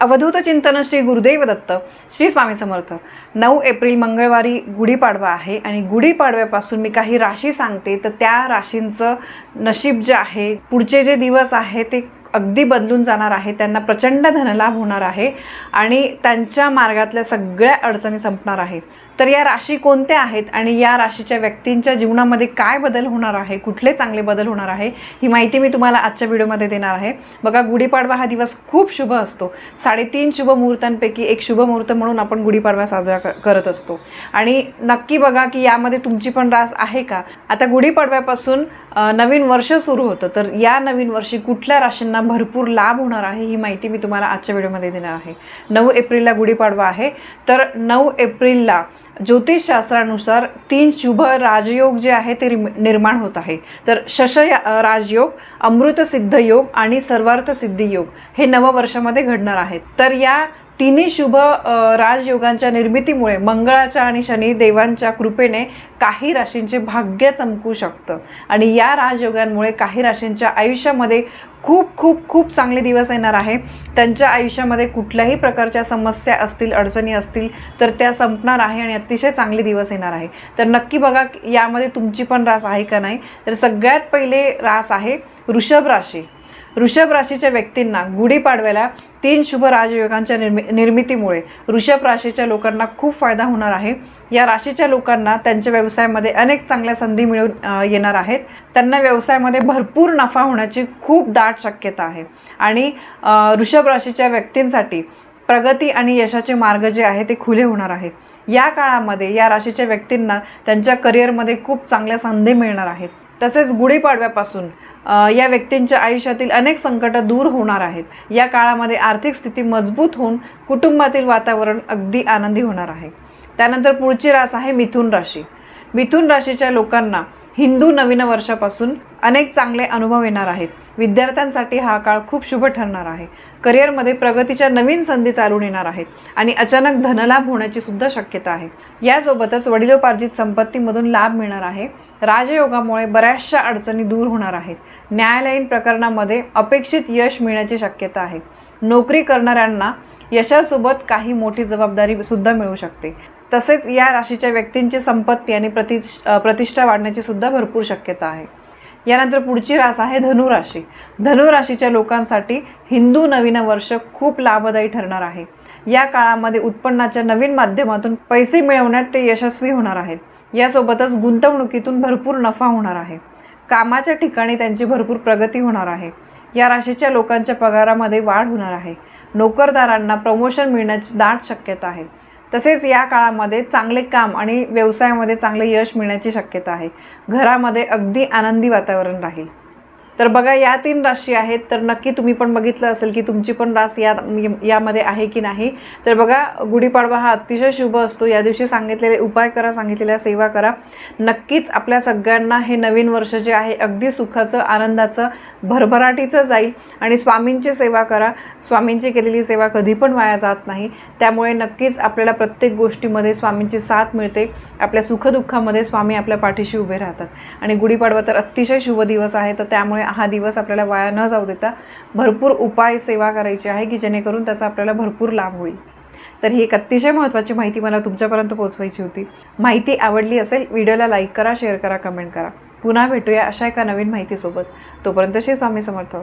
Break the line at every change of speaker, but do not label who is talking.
अवधूत चिंतन श्री गुरुदेव दत्त श्री स्वामी समर्थ. नऊ एप्रिल मंगळवारी गुढीपाडवा आहे आणि गुढीपाडव्यापासून मी काही राशी सांगते तर त्या राशींचं नशीब जे आहे पुढचे जे दिवस आहे ते अगदी बदलून जाणार आहे. त्यांना प्रचंड धनलाभ होणार आहे आणि त्यांच्या मार्गातल्या सगळ्या अडचणी संपणार आहे. तर या राशी कोणत्या आहेत आणि या राशीच्या व्यक्तींच्या जीवनामध्ये काय बदल होणार आहे? कुठले चांगले बदल होणार आहे? ही माहिती मी तुम्हाला आजच्या व्हिडिओमध्ये देणार आहे. बघा गुढीपाडवा हा दिवस खूप शुभ असतो. साडेतीन शुभ मुहूर्तांपैकी एक शुभ मुहूर्त म्हणून आपण गुढीपाडवा साजरा करत असतो. आणि नक्की बघा की यामध्ये तुमची पण रास आहे का? आता गुढीपाडव्यापासून नवीन वर्ष सुरू होतं. तर या नवीन वर्षी कुठल्या राशींना भरपूर लाभ होणार आहे ही माहिती मी तुम्हाला आजच्या व्हिडिओमध्ये देणार आहे. नऊ एप्रिलला गुढीपाडवा आहे. तर नऊ एप्रिलला ज्योतिषशास्त्रानुसार तीन शुभ राजयोग जे आहे ते रिम- निर्माण होत आहे. तर शश राजयोग अमृत सिद्ध योग आणि सर्वार्थ सिद्धी योग हे नववर्षामध्ये घडणार आहेत. तर या तिन्ही शुभ राजयोगांच्या निर्मितीमुळे मंगळाच्या आणि शनी देवांच्या कृपेने काही राशींचे भाग्य चमकू शकतं. आणि या राजयोगांमुळे काही राशींच्या आयुष्यामध्ये खूप खूप खूप चांगले दिवस येणार आहे. त्यांच्या आयुष्यामध्ये कुठल्याही प्रकारच्या समस्या असतील अडचणी असतील तर त्या संपणार आहे आणि अतिशय चांगले दिवस येणार आहे. तर नक्की बघा यामध्ये तुमची पण रास आहे का नाही. तर सगळ्यात पहिले रास आहे वृषभ राशी. वृषभ राशीच्या व्यक्तींना गुढीपाडव्याला तीन शुभ राजयोगांच्या निर्मि निर्मितीमुळे वृषभ राशीच्या लोकांना खूप फायदा होणार आहे. या राशीच्या लोकांना त्यांच्या व्यवसायामध्ये अनेक चांगल्या संधी मिळून येणार आहेत. त्यांना व्यवसायामध्ये भरपूर नफा होण्याची खूप दाट शक्यता आहे. आणि ऋषभ वृषभ राशीच्या व्यक्तींसाठी प्रगती आणि यशाचे मार्ग जे आहे ते खुले होणार आहेत. या काळामध्ये या राशीच्या व्यक्तींना त्यांच्या करिअरमध्ये खूप चांगल्या संधी मिळणार आहेत. तसेच गुढीपाडव्यापासून या व्यक्तींच्या आयुष्यातील अनेक संकटं दूर होणार आहेत. या काळामध्ये आर्थिक स्थिती मजबूत होऊन कुटुंबातील वातावरण अगदी आनंदी होणार आहे. त्यानंतर पुढची रास आहे मिथुन राशी. मिथुन राशीच्या लोकांना हिंदू नवीन वर्षापासून अनेक चांगले अनुभव येणार आहेत. विद्यार्थ्यांसाठी हा काळ खूप शुभ ठरणार आहे. करिअरमध्ये प्रगतीच्या नवीन संधी चालून येणार आहेत आणि अचानक धनलाभ होण्याची सुद्धा शक्यता आहे. यासोबतच वडिलोपार्जित संपत्तीमधून लाभ मिळणार आहे. राजयोगामुळे बऱ्याचशा अडचणी दूर होणार आहेत. न्यायालयीन प्रकरणामध्ये अपेक्षित यश मिळण्याची शक्यता आहे. नोकरी करणाऱ्यांना यशासोबत काही मोठी जबाबदारी सुद्धा मिळू शकते. तसेच या राशीच्या व्यक्तींची संपत्ती आणि प्रतिष प्रतिष्ठा वाढण्याची सुद्धा भरपूर शक्यता आहे. यानंतर पुढची रास आहे धनुराशी. धनुराशीच्या लोकांसाठी हिंदू नवीन वर्ष खूप लाभदायी ठरणार आहे. या काळामध्ये उत्पन्नाच्या नवीन माध्यमातून पैसे मिळवण्यात ते यशस्वी होणार आहेत. यासोबतच गुंतवणुकीतून भरपूर नफा होणार आहे. कामाच्या ठिकाणी त्यांची भरपूर प्रगती होणार आहे. या राशीच्या लोकांच्या पगारामध्ये वाढ होणार आहे. नोकरदारांना प्रमोशन मिळण्याची दाट शक्यता आहे. तसेच या काळामध्ये चांगले काम आणि व्यवसायामध्ये चांगले यश मिळण्याची शक्यता आहे. घरामध्ये अगदी आनंदी वातावरण राहील. तर बघा या तीन राशी आहेत तर नक्की तुम्ही पण बघितलं असेल की तुमची पण रास या यामध्ये आहे की नाही. तर बघा गुढीपाडवा हा अतिशय शुभ असतो. या दिवशी सांगितलेले उपाय करा सांगितलेल्या सेवा करा. नक्कीच आपल्या सगळ्यांना हे नवीन वर्ष जे आहे अगदी सुखाचं आनंदाचं भरभराटीचं जाईल. आणि स्वामींची सेवा करा. स्वामींची केलेली सेवा कधी पण वाया जात नाही. त्यामुळे नक्कीच आपल्याला प्रत्येक गोष्टीमध्ये स्वामींची साथ मिळते. आपल्या सुखदुःखामध्ये स्वामी आपल्या पाठीशी उभे राहतात. आणि गुढीपाडवा तर अतिशय शुभ दिवस आहे. तर त्यामुळे हा दिवस आपल्याला वाया न जाऊ देता भरपूर उपाय सेवा करायची आहे की जेणेकरून त्याचा आपल्याला भरपूर लाभ होईल. तर ही एक अतिशय महत्त्वाची माहिती मला तुमच्यापर्यंत पोहोचवायची होती. माहिती आवडली असेल व्हिडिओला लाईक करा शेअर करा कमेंट करा. पुन्हा भेटूया अशा एका नवीन माहितीसोबत. तोपर्यंत श्री स्वामी समर्थ.